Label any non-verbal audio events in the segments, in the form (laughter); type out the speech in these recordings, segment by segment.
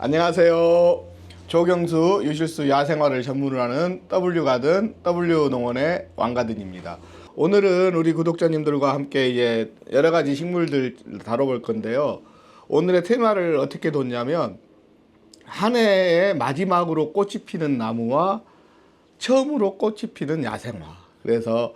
안녕하세요. 조경수 유실수 야생화를 전문으로 하는 W가든 W농원의 왕가든입니다. 오늘은 우리 구독자님들과 함께 이제 여러 가지 식물들 다뤄볼 건데요. 오늘의 테마를 어떻게 뒀냐면 한 해의 마지막으로 꽃이 피는 나무와 처음으로 꽃이 피는 야생화. 그래서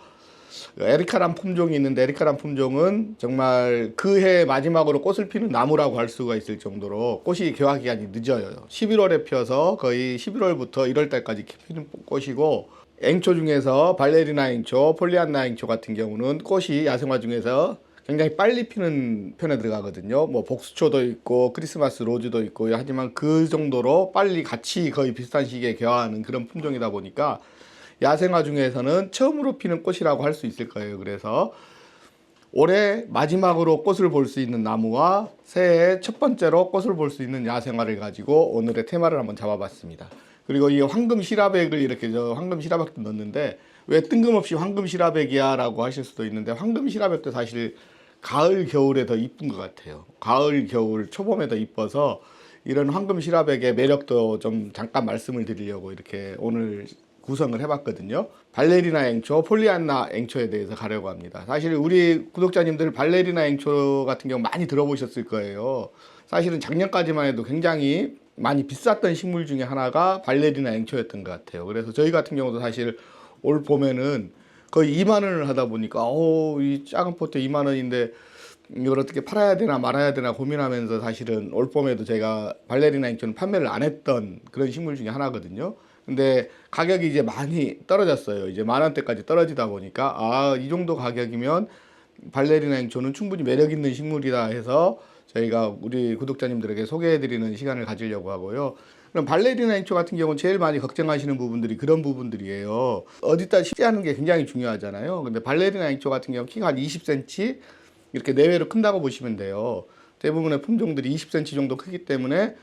에리카란 품종이 있는데 에리카란 품종은 정말 그 해 마지막으로 꽃을 피는 나무라고 할 수가 있을 정도로 꽃이 개화 기간이 늦어요. 11월에 피어서 거의 11월부터 1월 달까지 피는 꽃이고 앵초 중에서 발레리나 앵초, 폴리안나 앵초 같은 경우는 꽃이 야생화 중에서 굉장히 빨리 피는 편에 들어가거든요. 뭐 복수초도 있고 크리스마스 로즈도 있고 하지만 그 정도로 빨리 같이 거의 비슷한 시기에 개화하는 그런 품종이다 보니까 야생화 중에서는 처음으로 피는 꽃이라고 할 수 있을 거예요. 그래서 올해 마지막으로 꽃을 볼 수 있는 나무와 새해 첫 번째로 꽃을 볼 수 있는 야생화를 가지고 오늘의 테마를 한번 잡아봤습니다. 그리고 이 황금 시라백을 이렇게 저 황금 시라백도 넣었는데 왜 뜬금없이 황금 시라백이야 라고 하실 수도 있는데 황금 시라백도 사실 가을 겨울에 더 이쁜 것 같아요. 가을 겨울 초봄에 더 이뻐서 이런 황금 시라백의 매력도 좀 잠깐 말씀을 드리려고 이렇게 오늘 구성을 해봤거든요. 발레리나 앵초, 폴리안나 앵초에 대해서 가려고 합니다. 사실 우리 구독자님들 발레리나 앵초 같은 경우 많이 들어보셨을 거예요. 사실은 작년까지만 해도 굉장히 많이 비쌌던 식물 중에 하나가 발레리나 앵초였던 것 같아요. 그래서 저희 같은 경우도 사실 올 봄에는 거의 2만 원을 하다 보니까 어이 작은 포트 2만 원인데 이걸 어떻게 팔아야 되나 말아야 되나 고민하면서 사실은 올 봄에도 제가 발레리나 앵초는 판매를 안 했던 그런 식물 중에 하나거든요. 근데 가격이 이제 많이 떨어졌어요. 이제 만 원대까지 떨어지다 보니까 아, 이 정도 가격이면 발레리나 앵초는 충분히 매력 있는 식물이다 해서 저희가 우리 구독자님들에게 소개해 드리는 시간을 가지려고 하고요. 그럼 발레리나 앵초 같은 경우는 제일 많이 걱정하시는 부분들이 그런 부분들이에요. 어디다 식재하는 게 굉장히 중요하잖아요. 근데 발레리나 앵초 같은 경우 키가 한 20cm 이렇게 내외로 큰다고 보시면 돼요. 대부분의 품종들이 20cm 정도 크기 때문에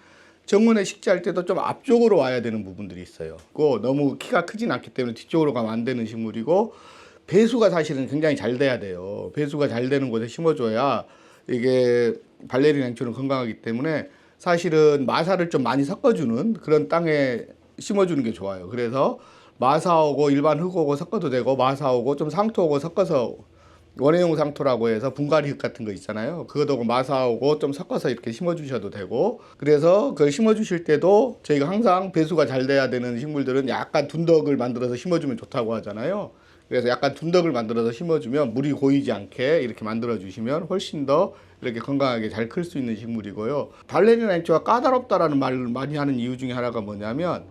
정원에 식재할 때도 좀 앞쪽으로 와야 되는 부분들이 있어요. 그 너무 키가 크진 않기 때문에 뒤쪽으로 가면 안 되는 식물이고 배수가 사실은 굉장히 잘 돼야 돼요. 배수가 잘 되는 곳에 심어줘야 이게 발레리나 앵초는 건강하기 때문에 사실은 마사를 좀 많이 섞어주는 그런 땅에 심어주는 게 좋아요. 그래서 마사하고 일반 흙하고 섞어도 되고 마사하고 좀 상토하고 섞어서 원해용 상토라고 해서 분갈이 흙 같은 거 있잖아요. 그것도 마사하고 좀 섞어서 이렇게 심어 주셔도 되고 그래서 그걸 심어 주실 때도 저희가 항상 배수가 잘 돼야 되는 식물들은 약간 둔덕을 만들어서 심어 주면 좋다고 하잖아요. 그래서 약간 둔덕을 만들어서 심어주면 물이 고이지 않게 이렇게 만들어 주시면 훨씬 더 이렇게 건강하게 잘 클 수 있는 식물이고요. 발레리나 앵초가 까다롭다라는 말을 많이 하는 이유 중에 하나가 뭐냐면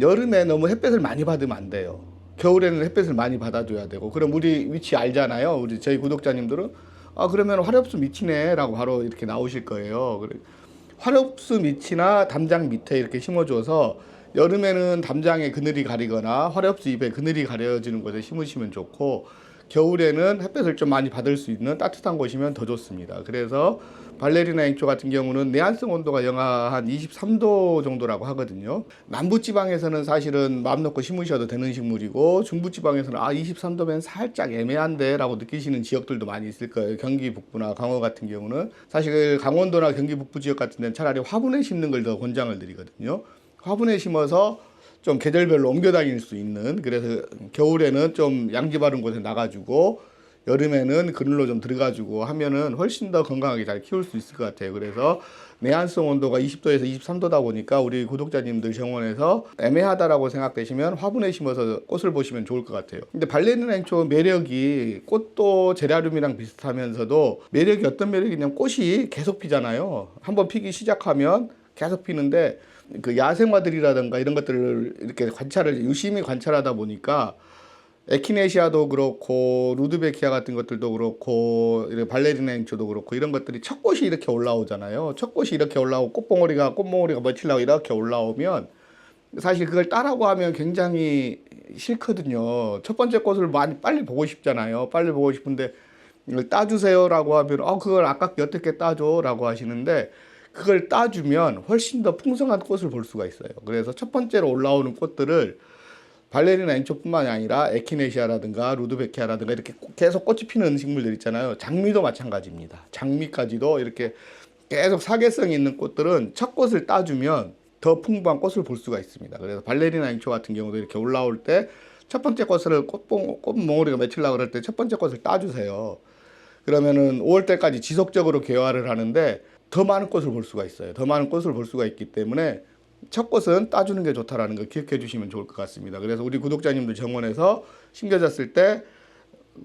여름에 너무 햇볕을 많이 받으면 안 돼요. 겨울에는 햇볕을 많이 받아줘야 되고 그럼 우리 위치 알잖아요. 우리 저희 구독자님들은 아 그러면 화렵수 밑이네라고 바로 이렇게 나오실 거예요. 그래 화렵수 밑이나 담장 밑에 이렇게 심어줘서 여름에는 담장에 그늘이 가리거나 화렵수 잎에 그늘이 가려지는 곳에 심으시면 좋고 겨울에는 햇볕을 좀 많이 받을 수 있는 따뜻한 곳이면 더 좋습니다. 그래서 발레리나 앵초 같은 경우는 내한성 온도가 영하 한 23도 정도라고 하거든요. 남부 지방에서는 사실은 마음 놓고 심으셔도 되는 식물이고 중부 지방에서는 아 23도면 살짝 애매한데라고 느끼시는 지역들도 많이 있을 거예요. 경기 북부나 강원 같은 경우는 사실 강원도나 경기 북부 지역 같은 데는 차라리 화분에 심는 걸 더 권장을 드리거든요. 화분에 심어서 좀 계절별로 옮겨 다닐 수 있는 그래서 겨울에는 좀 양지 바른 곳에 나가지고 여름에는 그늘로 좀 들어가지고 하면은 훨씬 더 건강하게 잘 키울 수 있을 것 같아요. 그래서 내한성 온도가 20도에서 23도다 보니까 우리 구독자님들 정원에서 애매하다라고 생각되시면 화분에 심어서 꽃을 보시면 좋을 것 같아요. 근데 발레리나 앵초 매력이 꽃도 제라늄이랑 비슷하면서도 매력이 어떤 매력이냐면 꽃이 계속 피잖아요. 한번 피기 시작하면 계속 피는데 그 야생화들이라든가 이런 것들을 이렇게 관찰을 유심히 관찰하다 보니까 에키네시아도 그렇고 루드베키아 같은 것들도 그렇고 발레리나 앵초도 그렇고 이런 것들이 첫 꽃이 이렇게 올라오잖아요. 첫 꽃이 이렇게 올라오고 꽃봉오리가 꽃봉오리가 나고 이렇게 올라오면 사실 그걸 따라고 하면 굉장히 싫거든요. 첫 번째 꽃을 많이 빨리 보고 싶잖아요. 빨리 보고 싶은데 이걸 따주세요라고 하면 어 그걸 아깝게 어떻게 따줘라고 하시는데 그걸 따주면 훨씬 더 풍성한 꽃을 볼 수가 있어요. 그래서 첫 번째로 올라오는 꽃들을 발레리나 앵초뿐만이 아니라 에키네시아라든가 루드베키아라든가 이렇게 계속 꽃이 피는 식물들 있잖아요. 장미도 마찬가지입니다. 장미까지도 이렇게 계속 사계성이 있는 꽃들은 첫 꽃을 따주면 더 풍부한 꽃을 볼 수가 있습니다. 그래서 발레리나 앵초 같은 경우도 이렇게 올라올 때 첫 번째 꽃을 꽃봉, 꽃몽오리가 맺히려고 그럴 때 첫 번째 꽃을 따주세요. 그러면은 5월 때까지 지속적으로 개화를 하는데 더 많은 꽃을 볼 수가 있어요. 더 많은 꽃을 볼 수가 있기 때문에 첫 꽃은 따주는 게 좋다라는 걸 기억해 주시면 좋을 것 같습니다. 그래서 우리 구독자님들 정원에서 심겨졌을 때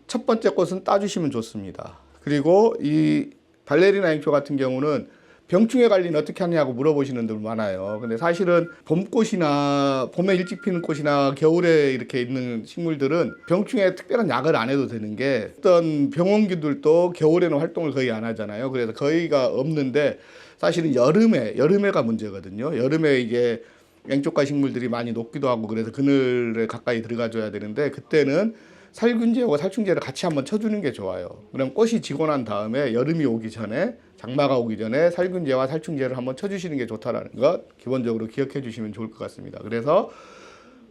첫 번째 꽃은 따주시면 좋습니다. 그리고 이 발레리나 앵초 같은 경우는 병충해 관리는 어떻게 하냐고 물어보시는 분들 많아요. 근데 사실은 봄꽃이나 봄에 일찍 피는 꽃이나 겨울에 이렇게 있는 식물들은 병충해 특별한 약을 안 해도 되는 게 어떤 병원기들도 겨울에는 활동을 거의 안 하잖아요. 그래서 거의가 없는데 사실은 여름에 여름에가 문제거든요. 여름에 이게 앵초가 식물들이 많이 녹기도 하고 그래서 그늘에 가까이 들어가줘야 되는데 그때는 살균제하고 살충제를 같이 한번 쳐주는 게 좋아요. 그럼 꽃이 지고 난 다음에 여름이 오기 전에 장마가 오기 전에 살균제와 살충제를 한번 쳐주시는 게 좋다라는 것 기본적으로 기억해 주시면 좋을 것 같습니다. 그래서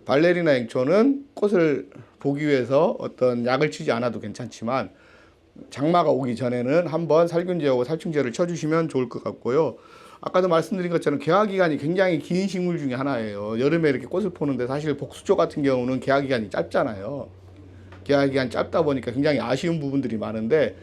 발레리나 앵초는 꽃을 보기 위해서 어떤 약을 치지 않아도 괜찮지만 장마가 오기 전에는 한번 살균제하고 살충제를 쳐주시면 좋을 것 같고요. 아까도 말씀드린 것처럼 개화 기간이 굉장히 긴 식물 중에 하나예요. 여름에 이렇게 꽃을 포는데 사실 복수초 같은 경우는 개화 기간이 짧잖아요. 개화 기간 짧다 보니까 굉장히 아쉬운 부분들이 많은데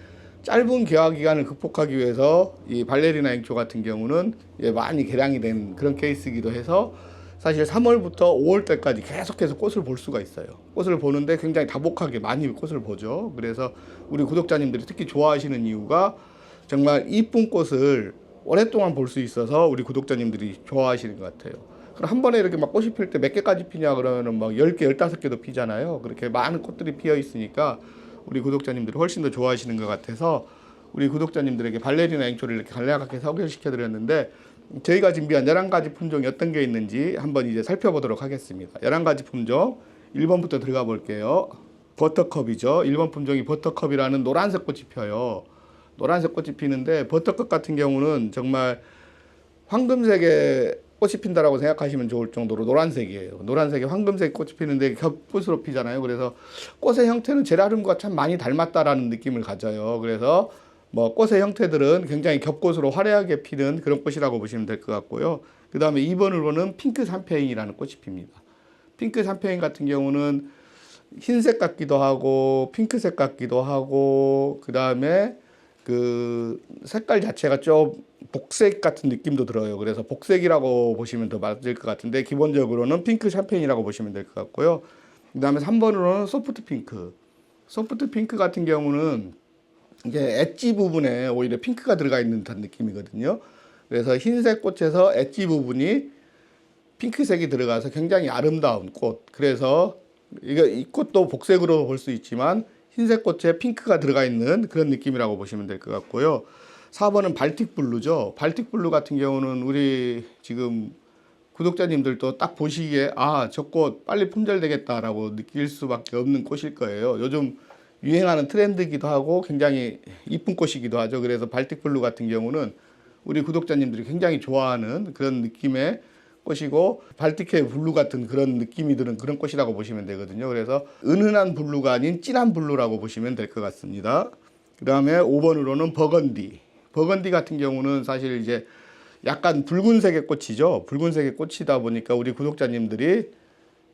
짧은 개화 기간을 극복하기 위해서 이 발레리나 앵초 같은 경우는 예, 많이 개량이 된 그런 케이스이기도 해서 사실 3월부터 5월 때까지 계속해서 꽃을 볼 수가 있어요. 꽃을 보는데 굉장히 다복하게 많이 꽃을 보죠. 그래서 우리 구독자님들이 특히 좋아하시는 이유가 정말 이쁜 꽃을 오랫동안 볼 수 있어서 우리 구독자님들이 좋아하시는 것 같아요. 그럼 한 번에 이렇게 막 꽃이 필 때 몇 개까지 피냐 그러면은 막 10개, 15개도 피잖아요. 그렇게 많은 꽃들이 피어 있으니까 우리 구독자님들이 훨씬 더 좋아하시는 것 같아서 우리 구독자님들에게 발레리나 앵초를 이렇게 간략하게 소개시켜 드렸는데 저희가 준비한 11가지 품종이 어떤 게 있는지 한번 이제 살펴보도록 하겠습니다. 11가지 품종 1번부터 들어가 볼게요. 버터컵이죠. 1번 품종이 버터컵이라는 노란색 꽃이 펴요. 노란색 꽃이 피는데 버터컵 같은 경우는 정말 황금색의 꽃이 핀다라고 생각하시면 좋을 정도로 노란색이에요. 노란색이 황금색 꽃이 피는데 겹꽃으로 피잖아요. 그래서 꽃의 형태는 제라늄과 참 많이 닮았다라는 느낌을 가져요. 그래서 뭐 꽃의 형태들은 굉장히 겹꽃으로 화려하게 피는 그런 꽃이라고 보시면 될 것 같고요. 그 다음에 2번으로는 핑크 삼페인이라는 꽃이 핍니다. 핑크 삼페인 같은 경우는 흰색 같기도 하고 핑크색 같기도 하고 그 다음에 그 색깔 자체가 좀 복색 같은 느낌도 들어요. 그래서 복색이라고 보시면 더 맞을 것 같은데 기본적으로는 핑크 샴페인이라고 보시면 될 것 같고요. 그 다음에 3번으로는 소프트 핑크. 소프트 핑크 같은 경우는 이게 엣지 부분에 오히려 핑크가 들어가 있는 듯한 느낌이거든요. 그래서 흰색 꽃에서 엣지 부분이 핑크색이 들어가서 굉장히 아름다운 꽃. 그래서 이거 이 꽃도 복색으로 볼 수 있지만 흰색 꽃에 핑크가 들어가 있는 그런 느낌이라고 보시면 될 것 같고요. 4번은 발틱 블루죠. 발틱 블루 같은 경우는 우리 지금 구독자님들도 딱 보시기에 아, 저 꽃 빨리 품절되겠다라고 느낄 수밖에 없는 꽃일 거예요. 요즘 유행하는 트렌드이기도 하고 굉장히 이쁜 꽃이기도 하죠. 그래서 발틱 블루 같은 경우는 우리 구독자님들이 굉장히 좋아하는 그런 느낌의 꽃이고 발틱해 블루 같은 그런 느낌이 드는 그런 꽃이라고 보시면 되거든요. 그래서 은은한 블루가 아닌 진한 블루라고 보시면 될 것 같습니다. 그 다음에 5번으로는 버건디. 버건디 같은 경우는 사실 이제 약간 붉은색의 꽃이죠. 붉은색의 꽃이다 보니까 우리 구독자님들이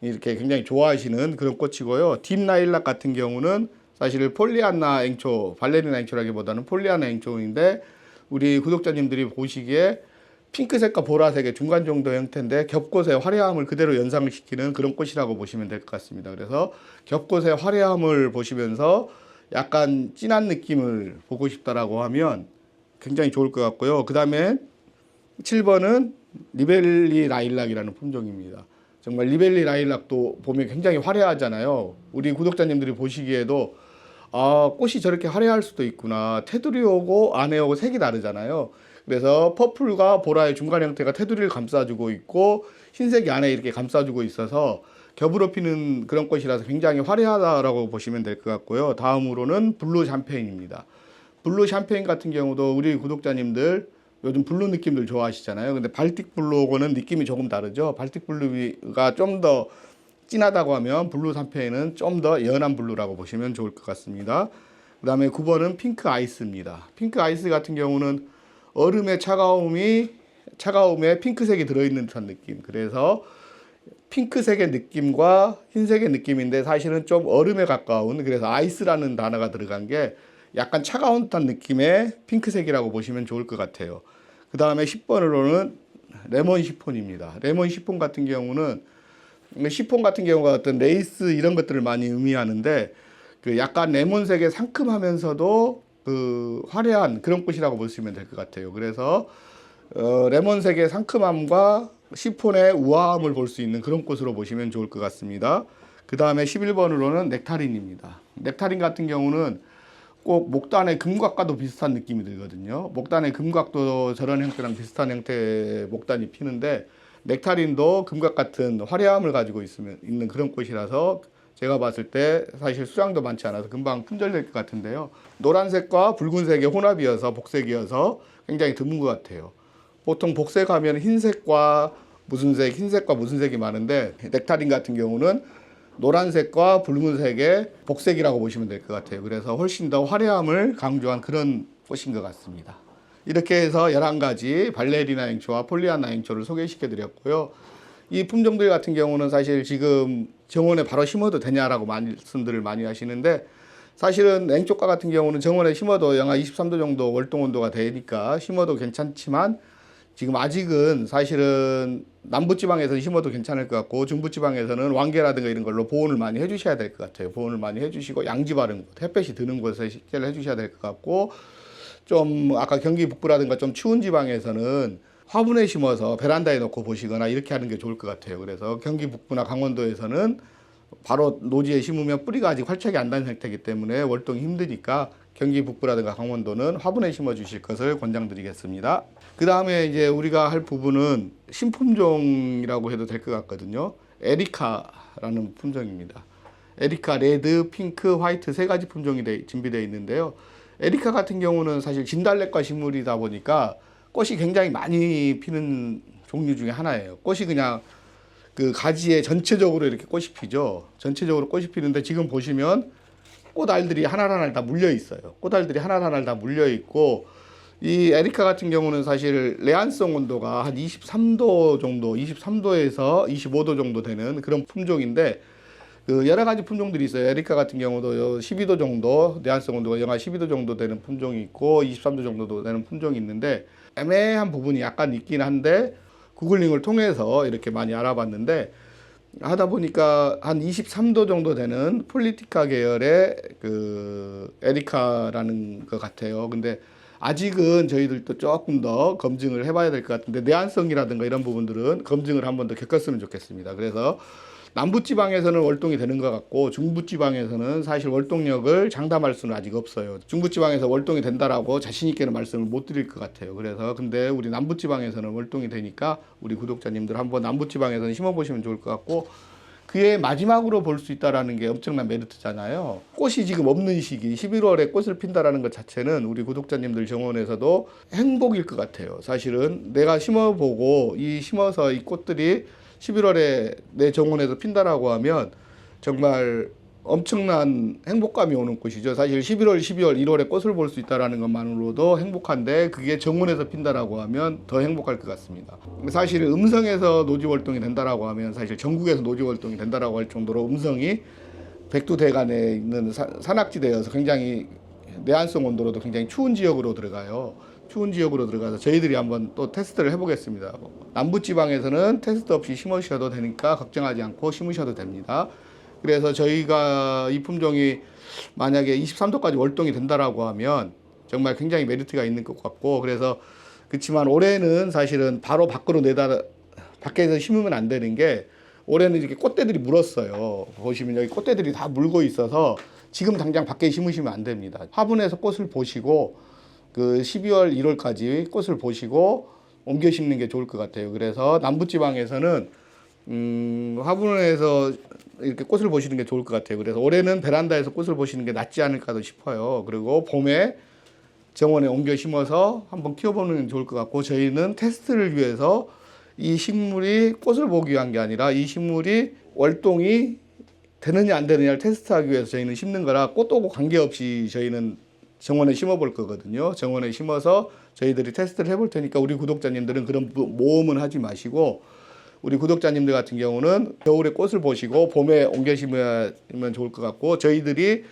이렇게 굉장히 좋아하시는 그런 꽃이고요. 딥라일락 같은 경우는 사실 폴리아나 앵초, 발레리나 앵초라기보다는 폴리아나 앵초인데 우리 구독자님들이 보시기에 핑크색과 보라색의 중간 정도 형태인데 겹꽃의 화려함을 그대로 연상을 시키는 그런 꽃이라고 보시면 될 것 같습니다. 그래서 겹꽃의 화려함을 보시면서 약간 진한 느낌을 보고 싶다라고 하면 굉장히 좋을 것 같고요. 그 다음에 7번은 리벨리 라일락이라는 품종입니다. 정말 리벨리 라일락도 보면 굉장히 화려하잖아요. 우리 구독자님들이 보시기에도 아, 꽃이 저렇게 화려할 수도 있구나. 테두리 오고 안에 오고 색이 다르잖아요. 그래서 퍼플과 보라의 중간 형태가 테두리를 감싸주고 있고 흰색이 안에 이렇게 감싸주고 있어서 겹으로 피는 그런 꽃이라서 굉장히 화려하다라고 보시면 될 것 같고요. 다음으로는 블루 샴페인입니다. 블루 샴페인 같은 경우도 우리 구독자님들 요즘 블루 느낌들 좋아하시잖아요. 근데 발틱 블루하고는 느낌이 조금 다르죠. 발틱 블루가 좀 더 진하다고 하면 블루 샴페인은 좀 더 연한 블루라고 보시면 좋을 것 같습니다. 그 다음에 9번은 핑크 아이스입니다. 핑크 아이스 같은 경우는 얼음의 차가움이 차가움에 핑크색이 들어있는 듯한 느낌. 그래서 핑크색의 느낌과 흰색의 느낌인데 사실은 좀 얼음에 가까운 그래서 아이스라는 단어가 들어간 게 약간 차가운 듯한 느낌의 핑크색이라고 보시면 좋을 것 같아요. 그 다음에 10번으로는 레몬 시폰입니다. 레몬 시폰 같은 경우는 시폰 같은 경우가 어떤 레이스 이런 것들을 많이 의미하는데 그 약간 레몬색의 상큼하면서도 그 화려한 그런 꽃이라고 보시면 될 것 같아요. 그래서 어, 레몬색의 상큼함과 시폰의 우아함을 볼 수 있는 그런 꽃으로 보시면 좋을 것 같습니다. 그 다음에 11번으로는 넥타린입니다. 넥타린 같은 경우는 꼭 목단의 금곽과도 비슷한 느낌이 들거든요. 목단의 금곽도 저런 형태랑 비슷한 형태의 목단이 피는데 넥타린도 금곽 같은 화려함을 가지고 있으면 있는 그런 꽃이라서 제가 봤을 때 사실 수량도 많지 않아서 금방 품절될 것 같은데요. 노란색과 붉은색의 혼합이어서 복색이어서 굉장히 드문 것 같아요. 보통 복색하면 흰색과 무슨 색, 흰색과 무슨 색이 많은데 넥타린 같은 경우는 노란색과 붉은색의 복색이라고 보시면 될 것 같아요. 그래서 훨씬 더 화려함을 강조한 그런 꽃인 것 같습니다. 이렇게 해서 11가지 발레리나 행초와 폴리아나 행초를 소개시켜 드렸고요. 이 품종들 같은 경우는 사실 지금 정원에 바로 심어도 되냐라고 말씀들을 많이 하시는데 사실은 냉초과 같은 경우는 정원에 심어도 영하 23도 정도 월동 온도가 되니까 심어도 괜찮지만 지금 아직은 사실은 남부지방에서 심어도 괜찮을 것 같고 중부지방에서는 왕개라든가 이런 걸로 보온을 많이 해주셔야 될 것 같아요. 보온을 많이 해주시고 양지 바른 곳, 햇볕이 드는 곳에 식재를 해주셔야 될 것 같고 좀 아까 경기 북부라든가 좀 추운 지방에서는 화분에 심어서 베란다에 놓고 보시거나 이렇게 하는 게 좋을 것 같아요. 그래서 경기 북부나 강원도에서는 바로 노지에 심으면 뿌리가 아직 활착이 안 된 상태이기 때문에 월동이 힘드니까 경기 북부라든가 강원도는 화분에 심어 주실 것을 권장드리겠습니다. 그 다음에 이제 우리가 할 부분은 신품종이라고 해도 될 것 같거든요. 에리카라는 품종입니다. 에리카 레드, 핑크, 화이트 세 가지 품종이 돼- 준비되어 있는데요. 에리카 같은 경우는 사실 진달래과 식물이다 보니까 꽃이 굉장히 많이 피는 종류 중에 하나예요. 꽃이 그냥 그 가지에 전체적으로 이렇게 꽃이 피죠. 전체적으로 꽃이 피는데 지금 보시면 꽃알들이 하나하나 다 물려 있어요. 꽃알들이 하나하나 다 물려 있고 이 에리카 같은 경우는 사실 레안성 온도가 한 23도 정도, 23도에서 25도 정도 되는 그런 품종인데 그 여러 가지 품종들이 있어요. 에리카 같은 경우도 12도 정도, 내한성 온도가 영하 12도 정도 되는 품종이 있고 23도 정도 되는 품종이 있는데 애매한 부분이 약간 있긴 한데 구글링을 통해서 이렇게 많이 알아봤는데 하다 보니까 한 23도 정도 되는 폴리티카 계열의 그 에리카라는 것 같아요. 근데 아직은 저희들도 조금 더 검증을 해봐야 될 것 같은데 내한성이라든가 이런 부분들은 검증을 한 번 더 겪었으면 좋겠습니다. 그래서 남부지방에서는 월동이 되는 것 같고 중부지방에서는 사실 월동력을 장담할 수는 아직 없어요. 중부지방에서 월동이 된다라고 자신 있게는 말씀을 못 드릴 것 같아요. 그래서 근데 우리 남부지방에서는 월동이 되니까 우리 구독자님들 한번 남부지방에서는 심어보시면 좋을 것 같고 그의 마지막으로 볼 수 있다라는 게 엄청난 메리트잖아요. 꽃이 지금 없는 시기 11월에 꽃을 핀다라는 것 자체는 우리 구독자님들 정원에서도 행복일 것 같아요. 사실은 내가 심어보고 이 심어서 이 꽃들이 11월에 내 정원에서 핀다라고 하면 정말 엄청난 행복감이 오는 꽃이죠. 사실 11월, 12월, 1월에 꽃을 볼 수 있다라는 것만으로도 행복한데 그게 정원에서 핀다라고 하면 더 행복할 것 같습니다. 사실 음성에서 노지 활동이 된다라고 하면 사실 전국에서 노지 활동이 된다라고 할 정도로 음성이 백두대간에 있는 사- 산악지대여서 굉장히 내한성 온도로도 굉장히 추운 지역으로 들어가요. 추운 지역으로 들어가서 저희들이 한번 또 테스트를 해보겠습니다. 남부 지방에서는 테스트 없이 심으셔도 되니까 걱정하지 않고 심으셔도 됩니다. 그래서 저희가 이 품종이 만약에 23도까지 월동이 된다라고 하면 정말 굉장히 메리트가 있는 것 같고 그래서 그렇지만 올해는 사실은 바로 밖으로 내다 밖에서 심으면 안 되는 게 올해는 이렇게 꽃대들이 물었어요. 보시면 여기 꽃대들이 다 물고 있어서 지금 당장 밖에 심으시면 안 됩니다. 화분에서 꽃을 보시고 그 12월 1월까지 꽃을 보시고 옮겨 심는 게 좋을 것 같아요. 그래서 남부지방에서는 음, 화분에서 이렇게 꽃을 보시는 게 좋을 것 같아요. 그래서 올해는 베란다에서 꽃을 보시는 게 낫지 않을까도 싶어요. 그리고 봄에 정원에 옮겨 심어서 한번 키워보는 게 좋을 것 같고 저희는 테스트를 위해서 이 식물이 꽃을 보기 위한 게 아니라 이 식물이 월동이 되느냐 안 되느냐를 테스트하기 위해서 저희는 심는 거라 꽃하고 관계없이 저희는 정원에 심어볼 거거든요. 정원에 심어서 저희들이 테스트를 해볼 테니까 우리 구독자님들은 그런 모- 모험은 하지 마시고 우리 구독자님들 같은 경우는 겨울에 꽃을 보시고 봄에 옮겨 심으면 좋을 것 같고 저희들이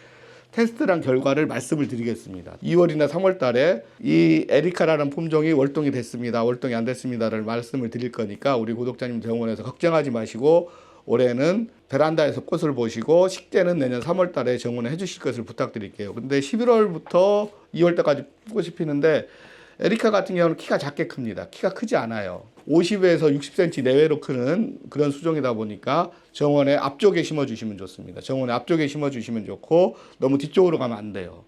테스트란 결과를 말씀을 드리겠습니다. 2월이나 3월 달에 이 에리카라는 품종이 월동이 됐습니다. 월동이 안 됐습니다를 말씀을 드릴 거니까 우리 구독자님 정원에서 걱정하지 마시고 올해는 베란다에서 꽃을 보시고 식재는 내년 3월 달에 정원에 해주실 것을 부탁드릴게요. 근데 11월부터 2월 달까지 꽃이 피는데 에리카 같은 경우는 키가 작게 큽니다. 키가 크지 않아요. 50에서 60cm 내외로 크는 그런 수종이다 보니까 정원의 앞쪽에 심어주시면 좋습니다. 정원의 앞쪽에 심어주시면 좋고 너무 뒤쪽으로 가면 안 돼요.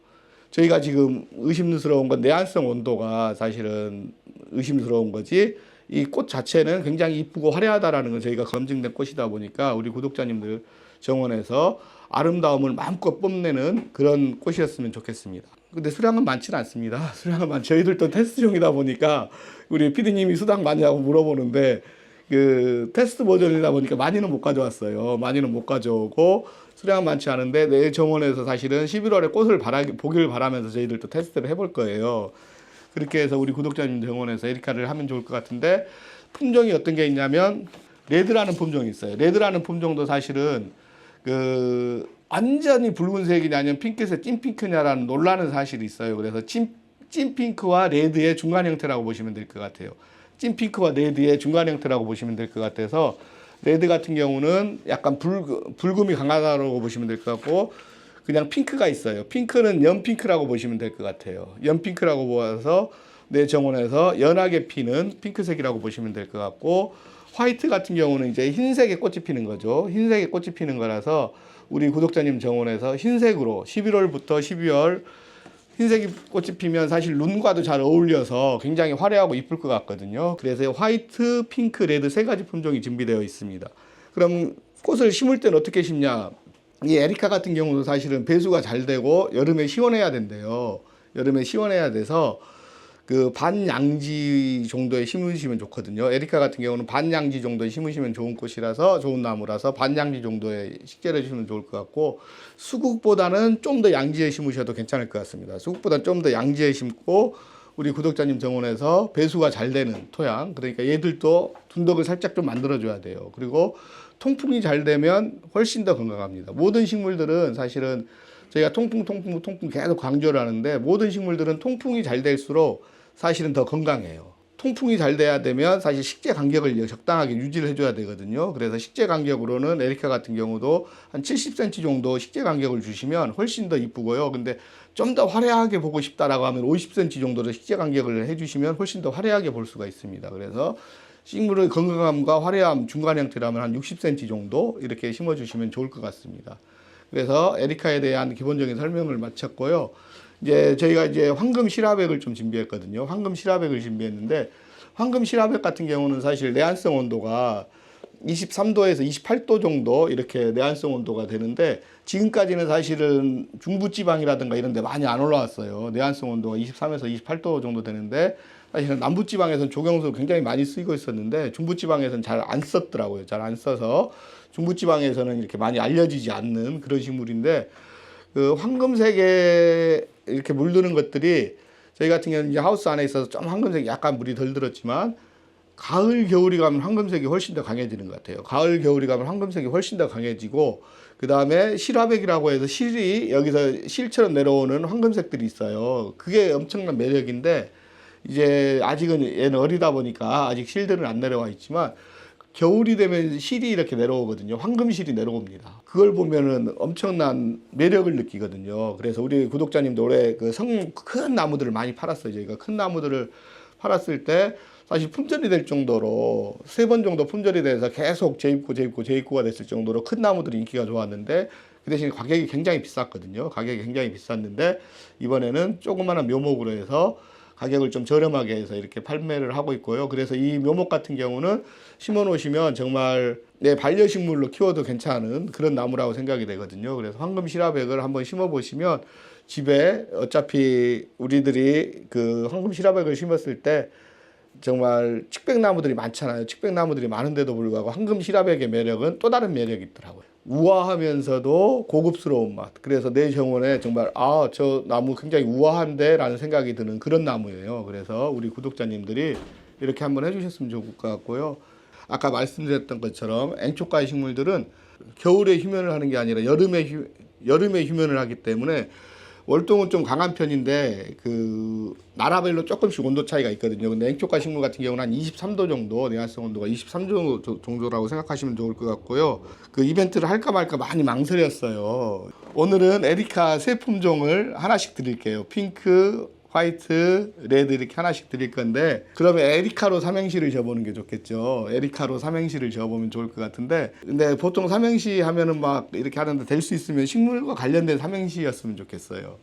저희가 지금 의심스러운 건 내한성 온도가 사실은 의심스러운 거지 이 꽃 자체는 굉장히 이쁘고 화려하다라는 건 저희가 검증된 꽃이다 보니까 우리 구독자님들 정원에서 아름다움을 마음껏 뽐내는 그런 꽃이었으면 좋겠습니다. 근데 수량은 많지는 않습니다. (laughs) 수량은 많. 저희들도 테스트용이다 보니까 우리 피디님이 수당 많이 하고 물어보는데 그 테스트 버전이다 보니까 많이는 못 가져왔어요. 많이는 못 가져오고 수량은 많지 않은데 내 정원에서 사실은 11월에 꽃을 바라 보기를 바라면서 저희들도 테스트를 해볼 거예요. 그렇게 해서 우리 구독자님 정원에서 에리카를 하면 좋을 것 같은데 품종이 어떤 게 있냐면 레드라는 품종이 있어요. 레드라는 품종도 사실은 그 완전히 붉은색이냐 아니면 핑크색 찐핑크냐라는 논란은 사실이 있어요. 그래서 찐, 찐핑크와 레드의 중간 형태라고 보시면 될 것 같아요. 찐핑크와 레드의 중간 형태라고 보시면 될 것 같아서 레드 같은 경우는 약간 붉, 붉음이 강하다고 보시면 될 것 같고 그냥 핑크가 있어요. 핑크는 연핑크라고 보시면 될 것 같아요. 연핑크라고 보아서 내 정원에서 연하게 피는 핑크색이라고 보시면 될 것 같고 화이트 같은 경우는 이제 흰색의 꽃이 피는 거죠. 흰색의 꽃이 피는 거라서 우리 구독자님 정원에서 흰색으로 11월부터 12월 흰색이 꽃이 피면 사실 룬과도 잘 어울려서 굉장히 화려하고 이쁠 것 같거든요. 그래서 화이트, 핑크, 레드 세 가지 품종이 준비되어 있습니다. 그럼 꽃을 심을 때는 어떻게 심냐? 이 에리카 같은 경우도 사실은 배수가 잘 되고 여름에 시원해야 된대요. 여름에 시원해야 돼서 그 반양지 정도에 심으시면 좋거든요. 에리카 같은 경우는 반양지 정도에 심으시면 좋은 꽃이라서 좋은 나무라서 반양지 정도에 식재를 해주시면 좋을 것 같고 수국보다는 좀 더 양지에 심으셔도 괜찮을 것 같습니다. 수국보다 좀 더 양지에 심고 우리 구독자님 정원에서 배수가 잘 되는 토양 그러니까 얘들도 둔덕을 살짝 좀 만들어 줘야 돼요. 그리고 통풍이 잘 되면 훨씬 더 건강합니다. 모든 식물들은 사실은 저희가 통풍, 통풍, 통풍 계속 강조를 하는데 모든 식물들은 통풍이 잘 될수록 사실은 더 건강해요. 통풍이 잘 돼야 되면 사실 식재 간격을 적당하게 유지를 해줘야 되거든요. 그래서 식재 간격으로는 에리카 같은 경우도 한 70cm 정도 식재 간격을 주시면 훨씬 더 이쁘고요. 근데 좀 더 화려하게 보고 싶다라고 하면 50cm 정도로 식재 간격을 해주시면 훨씬 더 화려하게 볼 수가 있습니다. 그래서 식물의 건강함과 화려함 중간 형태라면 한 60cm 정도 이렇게 심어주시면 좋을 것 같습니다. 그래서 에리카에 대한 기본적인 설명을 마쳤고요. 이제 저희가 이제 황금 실화백을 좀 준비했거든요. 황금 실화백을 준비했는데 황금 실화백 같은 경우는 사실 내한성 온도가 23도에서 28도 정도 이렇게 내한성 온도가 되는데 지금까지는 사실은 중부지방이라든가 이런 데 많이 안 올라왔어요. 내한성 온도가 23에서 28도 정도 되는데 사실은 남부지방에서는 조경수 굉장히 많이 쓰이고 있었는데 중부지방에서는 잘 안 썼더라고요. 잘 안 써서 중부지방에서는 이렇게 많이 알려지지 않는 그런 식물인데 그 황금색에 이렇게 물드는 것들이 저희 같은 경우는 이제 하우스 안에 있어서 좀 황금색이 약간 물이 덜 들었지만 가을 겨울이 가면 황금색이 훨씬 더 강해지는 것 같아요. 가을 겨울이 가면 황금색이 훨씬 더 강해지고 그 다음에 실화백이라고 해서 실이 여기서 실처럼 내려오는 황금색들이 있어요. 그게 엄청난 매력인데 이제 아직은 얘는 어리다 보니까 아직 실들은 안 내려와 있지만 겨울이 되면 실이 이렇게 내려오거든요. 황금실이 내려옵니다. 그걸 보면은 엄청난 매력을 느끼거든요. 그래서 우리 구독자님도 올해 그 성 큰 나무들을 많이 팔았어요. 저희가 큰 나무들을 팔았을 때 사실 품절이 될 정도로 세 번 정도 품절이 돼서 계속 재입고 재입고 재입고가 됐을 정도로 큰 나무들이 인기가 좋았는데 그 대신 가격이 굉장히 비쌌거든요. 가격이 굉장히 비쌌는데 이번에는 조그마한 묘목으로 해서 가격을 좀 저렴하게 해서 이렇게 판매를 하고 있고요. 그래서 이 묘목 같은 경우는 심어 놓으시면 정말 내 반려식물로 키워도 괜찮은 그런 나무라고 생각이 되거든요. 그래서 황금 실화백을 한번 심어 보시면 집에 어차피 우리들이 그 황금 실화백을 심었을 때 정말 측백나무들이 많잖아요. 측백나무들이 많은데도 불구하고 황금 실화백의 매력은 또 다른 매력이 있더라고요. 우아하면서도 고급스러운 맛. 그래서 내 정원에 정말 아 저 나무 굉장히 우아한데 라는 생각이 드는 그런 나무예요. 그래서 우리 구독자님들이 이렇게 한번 해주셨으면 좋을 것 같고요. 아까 말씀드렸던 것처럼 엔초가의 식물들은 겨울에 휴면을 하는 게 아니라 여름에 휴, 여름에 휴면을 하기 때문에 월동은 좀 강한 편인데 그 나라별로 조금씩 온도 차이가 있거든요. 근데 앵초가 식물 같은 경우는 한 23도 정도 내화성 온도가 23도 정도라고 생각하시면 좋을 것 같고요. 그 이벤트를 할까 말까 많이 망설였어요. 오늘은 에리카 세 품종을 하나씩 드릴게요. 핑크, 화이트, 레드 이렇게 하나씩 드릴 건데 그러면 에리카로 삼행시를 지어보는 게 좋겠죠. 에리카로 삼행시를 지어보면 좋을 것 같은데 근데 보통 삼행시 하면은 막 이렇게 하는데 될 수 있으면 식물과 관련된 삼행시였으면 좋겠어요.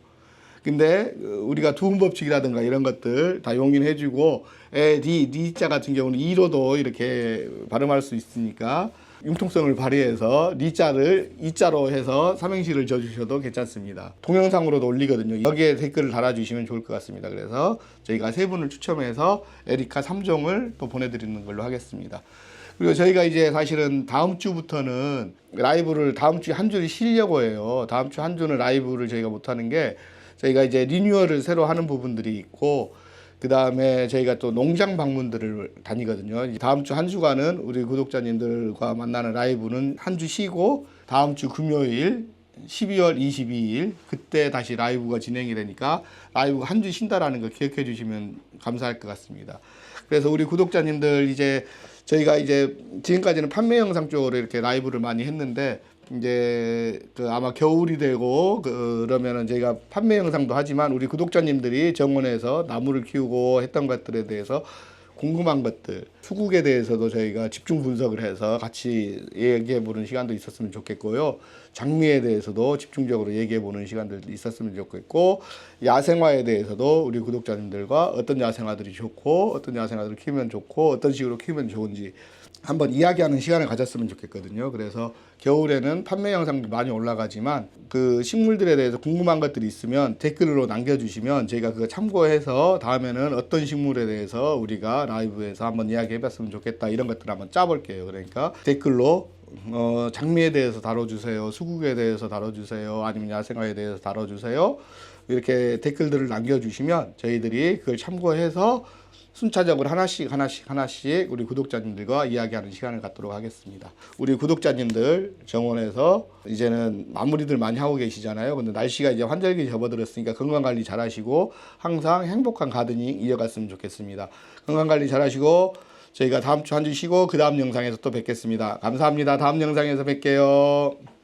근데 우리가 두음 법칙이라든가 이런 것들 다 용인해주고 에, 디, 니자 같은 경우는 이로도 이렇게 발음할 수 있으니까 융통성을 발휘해서 리자를 이자로 해서 삼행시를 지어주셔도 괜찮습니다. 동영상으로도 올리거든요. 여기에 댓글을 달아주시면 좋을 것 같습니다. 그래서 저희가 세 분을 추첨해서 에리카 3종을 또 보내드리는 걸로 하겠습니다. 그리고 저희가 이제 사실은 다음 주부터는 라이브를 다음 주한 주를 쉬려고 해요. 다음 주 한 주는 라이브를 저희가 못하는 게 저희가 이제 리뉴얼을 새로 하는 부분들이 있고 그 다음에 저희가 또 농장 방문들을 다니거든요. 다음 주 한 주간은 우리 구독자님들과 만나는 라이브는 한 주 쉬고 다음 주 금요일 12월 22일 그때 다시 라이브가 진행이 되니까 라이브가 한 주 쉰다라는 거 기억해 주시면 감사할 것 같습니다. 그래서 우리 구독자님들 이제 저희가 이제 지금까지는 판매 영상 쪽으로 이렇게 라이브를 많이 했는데 이제 그 아마 겨울이 되고 그러면은 저희가 판매 영상도 하지만 우리 구독자님들이 정원에서 나무를 키우고 했던 것들에 대해서 궁금한 것들 수국에 대해서도 저희가 집중 분석을 해서 같이 얘기해 보는 시간도 있었으면 좋겠고요. 장미에 대해서도 집중적으로 얘기해 보는 시간들도 있었으면 좋겠고 야생화에 대해서도 우리 구독자님들과 어떤 야생화들이 좋고 어떤 야생화들을 키우면 좋고 어떤 식으로 키우면 좋은지 한번 이야기하는 시간을 가졌으면 좋겠거든요. 그래서 겨울에는 판매 영상도 많이 올라가지만 그 식물들에 대해서 궁금한 것들이 있으면 댓글로 남겨주시면 저희가 그거 참고해서 다음에는 어떤 식물에 대해서 우리가 라이브에서 한번 이야기해봤으면 좋겠다 이런 것들 한번 짜볼게요. 그러니까 댓글로 어, 장미에 대해서 다뤄주세요. 수국에 대해서 다뤄주세요. 아니면 야생화에 대해서 다뤄주세요. 이렇게 댓글들을 남겨주시면 저희들이 그걸 참고해서 순차적으로 하나씩 하나씩 하나씩 우리 구독자님들과 이야기하는 시간을 갖도록 하겠습니다. 우리 구독자님들 정원에서 이제는 마무리들 많이 하고 계시잖아요. 근데 날씨가 이제 환절기 접어들었으니까 건강 관리 잘 하시고 항상 행복한 가드닝 이어갔으면 좋겠습니다. 건강 관리 잘 하시고 저희가 다음 주 한 주 쉬고 그 다음 영상에서 또 뵙겠습니다. 감사합니다. 다음 영상에서 뵐게요.